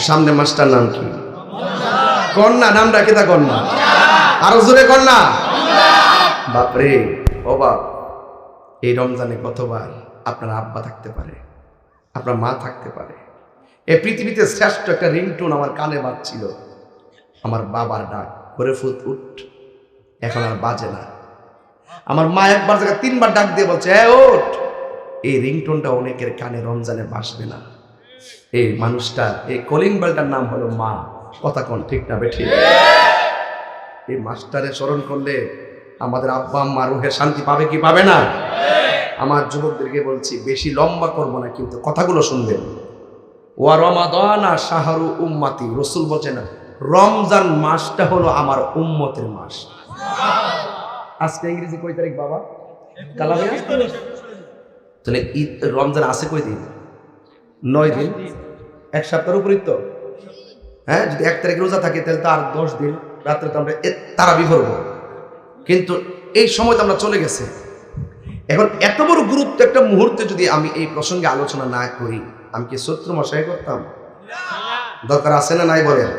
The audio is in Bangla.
সামনে মাসটার নাম কি? কন্যা নাম রাখে তা কন্যা? আরও জোরে কন্যা। বাপরে, ও বাপ, এই রমজানে কতবার আপনার আব্বা থাকতে পারে, আপনার মা থাকতে পারে? এই পৃথিবীতে শ্রেষ্ঠ একটা রিংটোন আমার কানে বাজছিল। আমার বাবার ডাক, করে ফুট উঠ। এখন আর বাজে না। আমার মা একবার জায়গায় তিনবার ডাক দিয়ে বলছে হ্যাঁ ওঠ। এই রিংটোনটা অনেকের কানে রমজানে বাসবে না। এই মানুষটা এই কলিং বেলটার নাম হলো মা। কথা কোন ঠিক না বেঠি? এই মাস্টারে স্মরণ করলে আমাদের আব্বা আম্মা রুহে শান্তি পাবে কি পাবে না? আমার যুবকদেরকে বলছি, বেশি লম্বা করব না, কিন্তু কথাগুলো শুনবেন। ওয়া রমাদানা শাহরু উম্মাতি। রসুল বলছেন রমজান মাসটা হলো আমার উম্মতের মাস। আজকে ইংরেজি কয় তারিখ বাবা? তাহলে ঈদ রমজান আছে কয় দিন নয় দিন। এক সপ্তাহের উপরই তো। হ্যাঁ যদি এক তারিখ রোজা থাকে, তাহলে তো আর দশ দিন। রাত্রে তো আমরা তারা বিভরব কিন্তু এই সময় তো আমরা চলে গেছে। এখন এত বড় গুরুত্ব একটা মুহূর্তে যদি আমি এই প্রসঙ্গে আলোচনা না করি, আমি কি শত্রু মশাই করতাম? দরকার আছে না নাই বলেন?